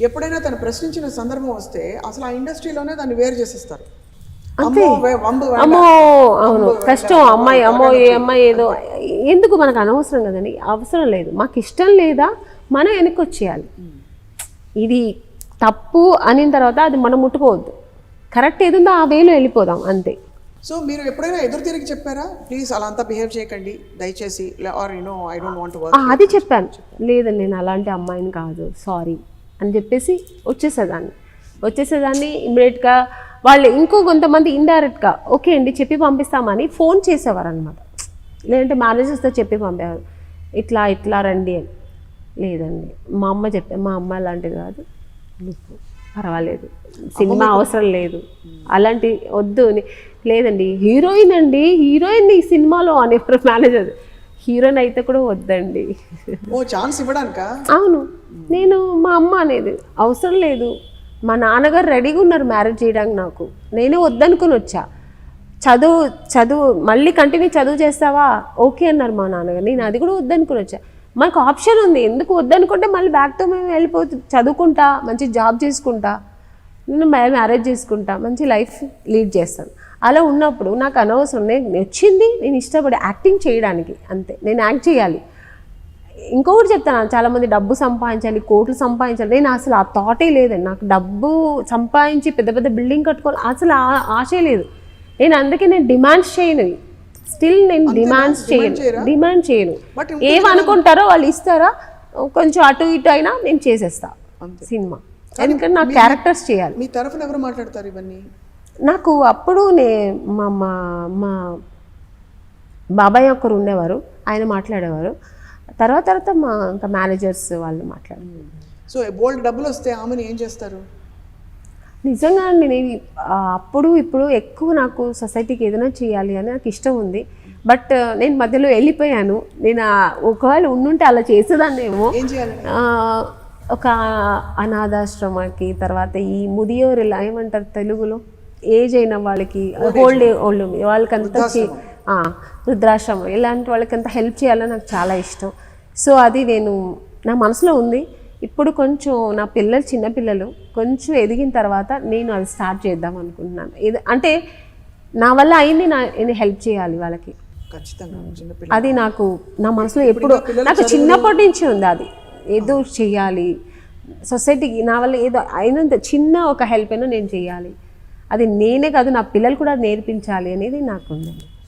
ఎప్పుడైనా తను ప్రశ్నించిన సందర్భం వస్తే అసలు ఆ ఇండస్ట్రీలోనే దాన్ని వేరు చేసేస్తారు. అంతే. అమ్మో, అవును. కష్టం. అమ్మాయి అమ్మో ఏ అమ్మాయి ఏదో. ఎందుకు మనకు అనవసరం కదండి? అవసరం లేదు. మాకు ఇష్టం లేదా మనం వెనక్కి వచ్చేయాలి ఇది తప్పు అనిన తర్వాత అది మనం ముట్టుకోవద్దు. కరెక్ట్ ఏదుందో ఆ వేలో వెళ్ళిపోదాం అంతే. సో మీరు ఎప్పుడైనా ఎదురు తిరిగి చెప్పారా? ప్లీజ్ అలా అంతా బిహేవ్ చేయకండి. దయచేసి are you know I don't want work. అది చెప్పాను. లేదండి నేను అలాంటి అమ్మాయిని కాదు. సారీ. అని చెప్పేసి వచ్చేసేదాన్ని. వచ్చేసేదాన్ని ఇమ్మీడియట్గా వాళ్ళు ఇంకో కొంతమంది ఇండైరెక్ట్గా ఓకే అండి చెప్పి పంపిస్తామని ఫోన్ చేసేవారు అనమాట లేదంటే మేనేజర్స్తో చెప్పి పంపేవారు. ఇట్లా ఇట్లా రండి అని. లేదండి మా అమ్మ చెప్పే మా అమ్మ అలాంటిది కాదు. నువ్వు పర్వాలేదు. సినిమా అవసరం లేదు. అలాంటి వద్దు అని. లేదండి హీరోయిన్ అండి హీరోయిన్ ఈ సినిమాలో అనేవారు మేనేజర్ హీరోయిన్ అయితే కూడా వద్దండి. ఓ ఛాన్స్ ఇవ్వడానికా? అవును. నేను మా అమ్మ అనేది అవసరం లేదు. మా నాన్నగారు రెడీగా ఉన్నారు మ్యారేజ్ చేయడానికి నాకు. నేనే వద్దనుకుని వచ్చా. చదువు చదువు మళ్ళీ కంటిన్యూ చదువు చేస్తావా? ఓకే అన్నారు మా నాన్నగారు. నేను అది కూడా వద్దనుకుని వచ్చా. మాకు ఆప్షన్ ఉంది. ఎందుకు వద్దనుకుంటే మళ్ళీ బ్యాక్తో మేము వెళ్ళిపోతు చదువుకుంటా మంచి జాబ్ చేసుకుంటా. నేను మ్యారేజ్ చేసుకుంటా మంచి లైఫ్ లీడ్ చేస్తాను అలా ఉన్నప్పుడు నాకు అనవసరం నేను వచ్చింది నేను ఇష్టపడి యాక్టింగ్ చేయడానికి అంతే నేను యాక్ట్ చేయాలి. ఇంకొకటి చెప్తాను చాలామంది డబ్బు సంపాదించాలి కోట్లు సంపాదించాలి నేను అసలు ఆ థాటే లేదండి నాకు డబ్బు సంపాదించి పెద్ద పెద్ద బిల్డింగ్ కట్టుకోవాలి అసలు ఆ ఆశే లేదు. నేను అందుకే నేను డిమాండ్స్ చేయను. స్టిల్ నేను డిమాండ్స్ చేయను డిమాండ్ చేయను. ఏమనుకుంటారో వాళ్ళు ఇస్తారా కొంచెం అటు ఇటు అయినా నేను చేసేస్తా సినిమా. ఎందుకంటే నాకు క్యారెక్టర్స్ చేయాలి. మీ తరఫున ఎవరు మాట్లాడతారు ఇవన్నీ? నాకు అప్పుడు నే మా మా మా బాబాయ్ ఒకరు ఉండేవారు ఆయన మాట్లాడేవారు. తర్వాత తర్వాత మా ఇంకా మేనేజర్స్ వాళ్ళు మాట్లాడారు. సో బోల్డ్ డబ్బులు వస్తే ఆమెను ఏం చేస్తారు? నిజంగా నేను అప్పుడు ఇప్పుడు ఎక్కువ నాకు సొసైటీకి ఏదైనా చేయాలి అని నాకు ఇష్టం ఉంది. బట్ నేను మధ్యలో వెళ్ళిపోయాను. నేను ఒకవేళ ఉండుంటే అలా చేసేదాన్నేమో. ఏం చేయాలని ఆ, ఒక అనాథాశ్రమకి తర్వాత ఈ ముదియోరు ఇలా ఏమంటారు తెలుగులో? ఏజ్ అయిన వాళ్ళకి ఓల్డ్ ఓల్డ్ వాళ్ళకంతా వృద్ధాశ్రమం. ఇలాంటి వాళ్ళకంతా హెల్ప్ చేయాలని నాకు చాలా ఇష్టం. సో అది నేను నా మనసులో ఉంది. ఇప్పుడు కొంచెం నా పిల్లలు చిన్న పిల్లలు కొంచెం ఎదిగిన తర్వాత నేను అది స్టార్ట్ చేద్దాం అనుకుంటున్నాను. ఇది అంటే నా వల్ల అయింది నా నేను హెల్ప్ చేయాలి వాళ్ళకి. అది నాకు నా మనసులో ఎప్పుడు నాకు చిన్నప్పటి నుంచి ఉంది అది. ఏదో చెయ్యాలి. సొసైటీకి నా వల్ల ఏదో అయినంత చిన్న ఒక హెల్ప్ అయినా నేను చేయాలి అది నేనే కాదు నా పిల్లలు కూడా నేర్పించాలి అనేది నాకు ఉంది